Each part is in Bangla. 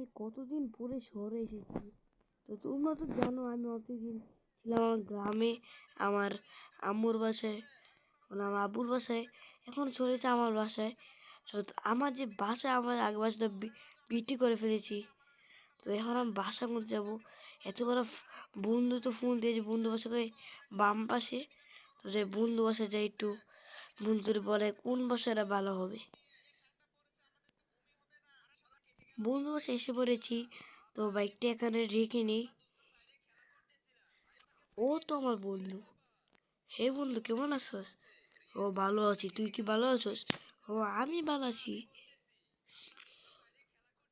এই কতদিন পরে শহরে এসেছি? তো তোমরা তো জানো আমি অতদিন ছিলাম আমার গ্রামে, আমার আম্মুর বাসায়। মানে আমার আব্বুর বাসায়? এখন চলেছে আমার বাসায়। তো আমার যে বাসা, আমার আগে বাসাটা বি- বিক্রি করে ফেলেছি। তো এখন আমি বাসা মধ্যে যাব? এত বড় বন্ধু তো ফোন দিয়েছে, বন্ধু বাসা করে বাম পাশে। তো যে বন্ধু বাসা যাই একটু। বন্ধুর বলে, কোন বাসাটা ভালো হবে? বন্ধু এসে পড়েছি। তো বাইকটা এখানে রেখে নিই। ও তো আমার বন্ধু। হে বন্ধু, কেমন আছোস? ও ভালো আছি। তুই কি ভালো আছোস? ও আমি ভালো আছি।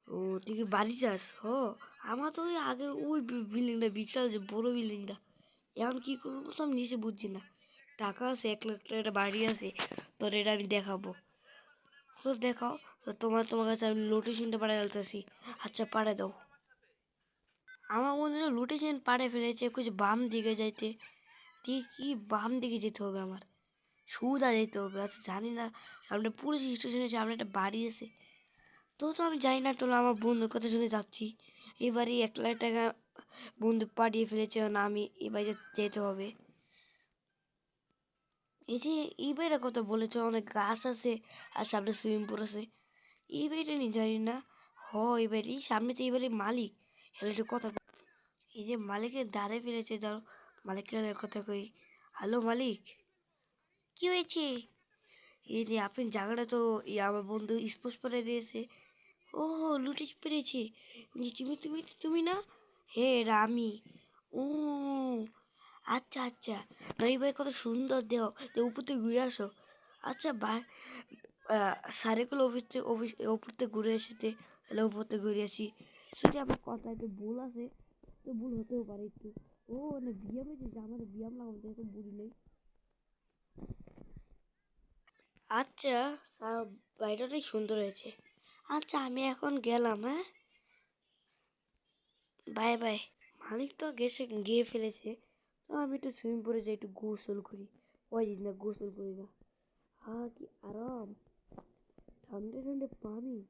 ও, তুই কি বাড়ি যাস? ও আমার তো ওই আগে ওই বিল্ডিংটা বিশাল যে বড় বিল্ডিংটা এখন কি করব তো আমি নিজে বুঝছি না। টাকা আছে, এক লাখ টাকা বাড়ি আছে। তোর এটা আমি দেখাবো। তো দেখাও। তো তোমার তোমার কাছে আমি লোকেশনটা পাঠিয়ে ফেলতেছি আচ্ছা পাঠিয়ে দাও। আমার বন্ধু লোকেশন পাঠিয়ে ফেলেছে, কিছু বাম দিকে যাইতে। ঠিক কি বাম দিকে যেতে হবে আমার? সুদা যেতে হবে আচ্ছা জানি না, সামনে পুলিশ স্টেশনের সামনে একটা বাড়ি আছে। তো তো আমি জানি না, তোরা আমার বন্ধুর কথা শুনে যাচ্ছি। এবারে এক লাখ টাকা বন্ধু পাঠিয়ে ফেলেছে, না আমি এবারে যেতে হবে। এই যে এই বাড়িটা কথা বলেছে, অনেক গাছ আছে আর সামনে সুইমিং পুল আছে। এই বাড়িটা নি জানি না। হ এই বাড়ি সামনে তো এই বাড়ির মালিক। হলে একটু কথা এই যে মালিকের দাঁড়ে ফেলেছে, ধরো। মালিকের কথা কই, হ্যালো, মালিক, কি হয়েছে? এই যে আপনি জায়গাটা তো আমার বন্ধু স্পষ্ট করে দিয়েছে। ও লুটিস পেরেছে। তুমি তুমি তুমি না? হে এটা আমি। ও আচ্ছা আচ্ছা। না এবার কত সুন্দর দেহ। তো উপর থেকে ঘুরে আসো। আচ্ছা বা সারেকুল অফিস থেকে অফিস ওপর থেকে ঘুরে এসেছে তাহলে উপর থেকে ঘুরে আসি। সেটা আমার কথা একটু ভুল আছে। তো ভুল হতেও পারে একটু। ও মানে ব্যায়ামে যে আমাদের ব্যায়াম লাগাতে তো বুঝি নেই। আচ্ছা বাড়িটা অনেক সুন্দর হয়েছে। আচ্ছা আমি এখন গেলাম হ্যাঁ? Bye bye. মালিক তো গেছে, গিয়ে ফেলেছে। আমি একটু সুইমিং পুলে যাই, একটু গোসল করি। ওই না গোসল করি না। হা কি আরাম। ঠান্ডা ঠান্ডা পানি।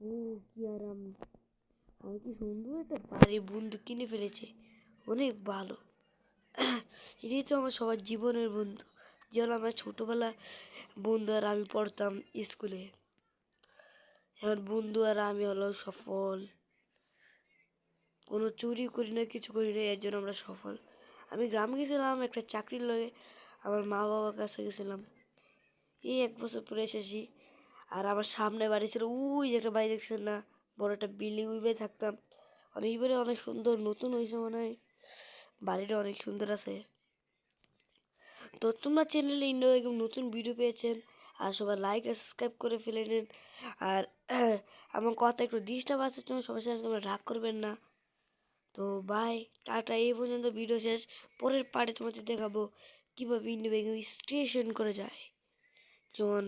ও, কি আরাম। আর কি সুন্দর একটা বাড়ি বন্ধু কিনে ফেলেছে। অনেক ভালো। এটাই তো আমার সবার জীবনের বন্ধু। যেমন আমার ছোটোবেলা বন্ধু আর আমি পড়তাম স্কুলে। এখন বন্ধু আর আমি হলো সফল। কোনো চুরি করি না, কিছু করি না, এর জন্য আমরা সফল। আমি গ্রামে গেছিলাম, একটা চাকরির লগে আমার মা বাবার কাছে গেছিলাম। এই এক বছর পরে এসেছি। আর আমার সামনে বাড়ি ছিল, উই একটা বাড়ি দেখছেন না? বড় একটা বিল্ডিং উইবে থাকতাম। আর এইবারে অনেক সুন্দর, নতুন হয়েছে মনে হয়। বাড়িটা অনেক সুন্দর আছে। তো তোমরা চ্যানেলে ইন্ডো একদম নতুন ভিডিও পেয়েছেন, আর সবাই লাইক আর সাবস্ক্রাইব করে ফেলে নিন। আর, আমার কথা একটু ডিস্টার্ব আসছে জন্য সবার সাথে তোমরা রাগ করবেন না। তো বাই টাটা, এই পর্যন্ত ভিডিও শেষ। পরের পার্টে তোমাদের দেখাবো কীভাবে ইন্ডো বেগম স্টেশন করে যায়। যেমন